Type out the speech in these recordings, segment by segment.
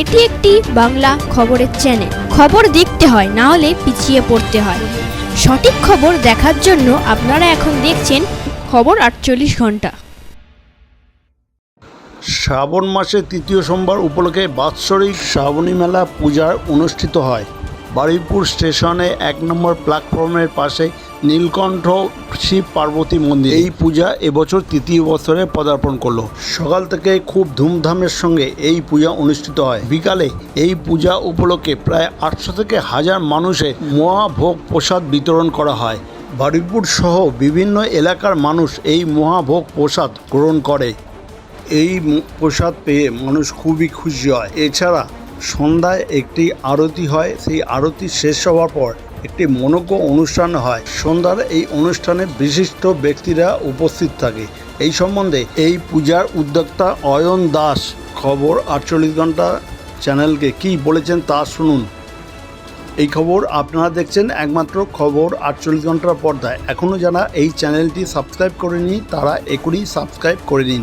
এটি একটি বাংলা খবরের চ্যানেল খবর দেখতে হয়, না হলে পিছিয়ে পড়তে হয়। সঠিক খবর দেখার জন্য আপনারা এখন দেখছেন খবর আটচল্লিশ ঘণ্টা। শ্রাবণ মাসের তৃতীয় সোমবার উপলক্ষে বাৎসরিক শ্রাবণী মেলা পূজার অনুষ্ঠিত হয়। বারুইপুর স্টেশনে এক নম্বর প্ল্যাটফর্মের পাশে নীলকণ্ঠ শিব পার্বতী মন্দির। এই পূজা এবছর তৃতীয় বছরে পদার্পণ করল। সকাল থেকে খুব ধুমধামের সঙ্গে এই পূজা অনুষ্ঠিত হয়। বিকালে এই পূজা উপলক্ষে প্রায় আটশো থেকে হাজার মানুষের মহাভোগ প্রসাদ বিতরণ করা হয়। বারুইপুর সহ বিভিন্ন এলাকার মানুষ এই মহাভোগ প্রসাদ গ্রহণ করে। এই প্রসাদ পেয়ে মানুষ খুবই খুশি হয়। এছাড়া সন্ধ্যায় একটি আরতি হয়। সেই আরতি শেষ হওয়ার পর একটি মনোজ্ঞ অনুষ্ঠান হয়। সন্ধ্যার এই অনুষ্ঠানে বিশিষ্ট ব্যক্তিরা উপস্থিত থাকে। এই সম্বন্ধে এই পূজার উদ্যোক্তা অয়ন দাস খবর আটচল্লিশ ঘণ্টা চ্যানেলকে কি বলেছেন তা শুনুন। এই খবর আপনারা দেখছেন একমাত্র খবর আটচল্লিশ ঘণ্টার পর্দায়। এখনও যারা এই চ্যানেলটি সাবস্ক্রাইব করেনি তারা এখনই সাবস্ক্রাইব করে নিন।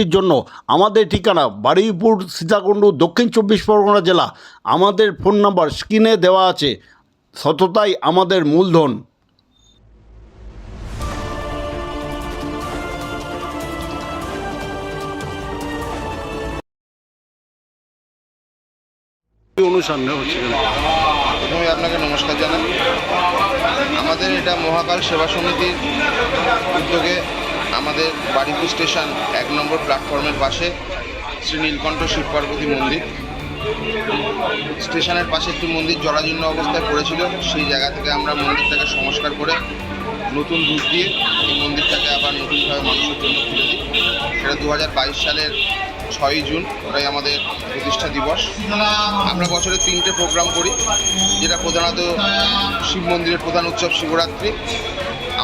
ভর্তির জন্য আমাদের ঠিকানা বারুইপুর সীতাকুণ্ড দক্ষিণ চব্বিশ পরগনা জেলা। আমাদের ফোন নাম্বার স্ক্রিনে দেওয়া আছে। সততাই আমাদের মূলধন। অনুষ্ঠান হচ্ছে প্রথমে আপনাকে নমস্কার জানাই। আমাদের এটা মহাকাল সেবা সমিতির উদ্যোগে আমাদের বাড়িপুর স্টেশন এক নম্বর প্ল্যাটফর্মের পাশে শ্রী নীলকণ্ঠ শিব পার্বতী মন্দির। স্টেশনের পাশে একটি মন্দির জরাজীর্ণ অবস্থায় পড়েছিল। সেই জায়গা থেকে আমরা মন্দিরটাকে সংস্কার করে নতুন রূপ দিয়ে এই মন্দিরটাকে আবার নতুনভাবে মানুষের জন্য খুলে দিই। সেটা দু হাজার বাইশ সালের ছয়ই জুন, ওটাই আমাদের প্রতিষ্ঠা দিবস। আমরা বছরে তিনটে প্রোগ্রাম করি, যেটা প্রধানত শিব মন্দিরের প্রধান উৎসব শিবরাত্রি।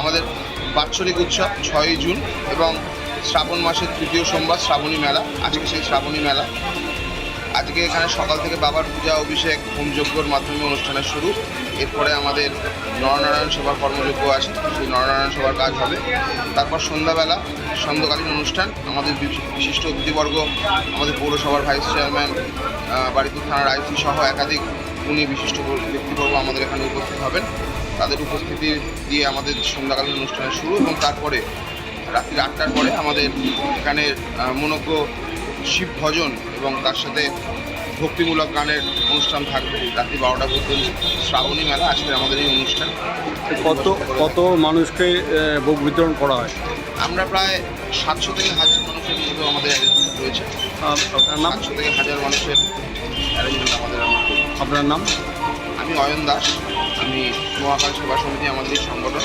আমাদের বাৎসরিক উৎসব, ছয়ই জুন এবং শ্রাবণ মাসের তৃতীয় সোমবার শ্রাবণী মেলা। আজকে সেই শ্রাবণী মেলা। আজকে এখানে সকাল থেকে বাবার পূজা, অভিষেক হোমযজ্ঞর মাধ্যমে অনুষ্ঠানের শুরু। এরপরে আমাদের নরনারায়ণ সভার কর্মযজ্ঞ আছে, সেই নরনারায়ণ সভার কাজ হবে। তারপর সন্ধ্যাবেলা সন্ধ্যাকালীন অনুষ্ঠান। আমাদের বিশিষ্ট অতিথিবর্গ, আমাদের পৌরসভার ভাইস চেয়ারম্যান বারিপুর থানার আইসি সহ একাধিক উনি বিশিষ্ট ব্যক্তিবর্গ আমাদের এখানে উপস্থিত হবেন। তাদের উপস্থিতি দিয়ে আমাদের সন্ধ্যাকালীন অনুষ্ঠানের শুরু এবং তারপরে রাত্রি আটটার পরে আমাদের এখানে মনোজ্ঞ শিব ভজন এবং তার সাথে ভক্তিমূলক গানের অনুষ্ঠান থাকবে রাত্রি বারোটা পর্যন্ত। শ্রাবণী মেলা আজকে আমাদের এই অনুষ্ঠান। কত কত মানুষকে ভোগ বিতরণ করা হয়? আমরা প্রায় সাতশো থেকে হাজার মানুষের মতো আমাদের arrangement রয়েছে। সাতশো থেকে হাজার মানুষের অ্যারেঞ্জমেন্ট আমাদের। আপনার নাম? আমি অয়ন দাস। আমি মহাকাশ সেবা সমিতি আমাদের এই সংগঠন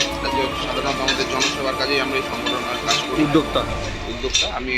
সাধারণত আমাদের জনসেবার কাজেই আমরা এই সংগঠনের কাজ করি। উদ্যোক্তা? উদ্যোক্তা আমি